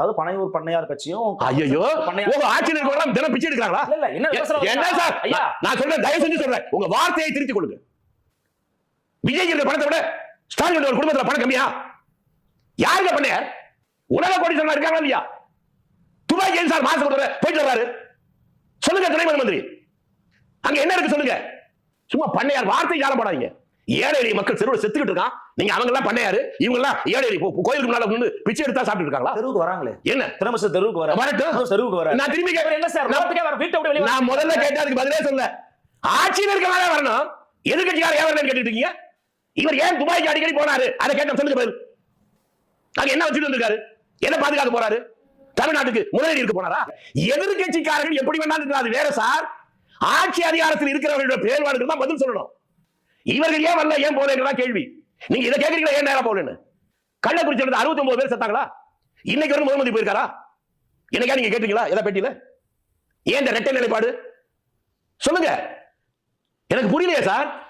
அதாவது பனையூர் பண்ணையார் கட்சியும் ஐயோ உங்க ஆட்சியில் இருக்கிறவங்க தினம் பிச்சை எடுக்கிறாங்களா? இல்ல என்ன என்ன சார்? ஐயா. நான் சொல்றேன் தயவு செஞ்சு சொல்றேன். உங்க வார்த்தையை திருத்திக் கொள்ளுங்க. விஜய் இருக்கிற பணத்தை விட ஸ்டாலின் ஒரு குடும்பத்துல பணம் கம்மியா? யாருங்க பண்ணையார் உலக கோடீஸ்வரன் இருக்காங்களா இல்லையா? துபாய் ஏன் சார் மாசம் கொடுத்துற போயிட்டு வர்றாரு. சொல்லுங்க துணை மந்திரி அங்க என்ன இருக்கு சொல்லுங்க? சும்மா பண்ணையார் வார்த்தை ஜாலம் போடாதீங்க. ஏழை எளிய மக்கள் தெருவில் செத்துக்கிட்டு இருக்கான். நீங்க அவங்க எல்லாம் பண்ணையாரு இவங்க எல்லாம் ஏழை எளிய கோயிலுக்கு முன்னால நின்னு பிச்சை எடுத்தா சாப்பிட்டு இருக்காங்களா? தெருவுக்கு வராங்களே. என்ன? தினமசு தெருவுக்கு வர வரட்டும். தெருவுக்கு வர நான் திரும்பி கேட்கிறேன் என்ன சார்? ரோட்டுக்கே வர வீட்டை வர- நான் முதல்ல கேட்ட அதுக்கு பதிலே சொல்ல ஆட்சியில் இருக்கவங்க தான் வரணும். எதிர்கட்சியார் ஏன் வரலன்னு கேட்டுட்டு இருக்கீங்க? இவர் ஏன் துபாய்க்கு அடிக்கடி போனாரு? அதை கேட்ட சொல்லுங்க பதில். அங்க என்ன வச்சுட்டு வந்திருக்காரு? என்ன பாதுகாக்க போறாரு? தமிழ்நாட்டுக்கு முதலீடு இருக்க போனாரா? எதிர்கட்சிக்காரர்கள் எப்படி வேணாலும் இருக்கலாம். அது வேற சார். ஆட்சி அதிகாரத்தில் இருக்கிறவர்களோட செயல்பாடுகள் தான் பதில் சொல்லணும். இவர்கள் ஏன் வரல ஏன் போலங்கிறதா கேள்வி. நீங்க இதை கேட்கறீங்களா ஏன் நேரம் போலன்னு கள்ளக்குறிச்சி இருந்த அறுபத்தி ஒன்பது பேர் செத்தாங்களா? இன்னைக்கு வரைக்கும் முகமதி போயிருக்காரா? என்னைக்கா நீங்க கேட்டீங்களா எதை பேட்டியில? ஏன் இந்த ரெட்டை நிலைப்பாடு? சொல்லுங்க. எனக்கு புரியலையே சார்.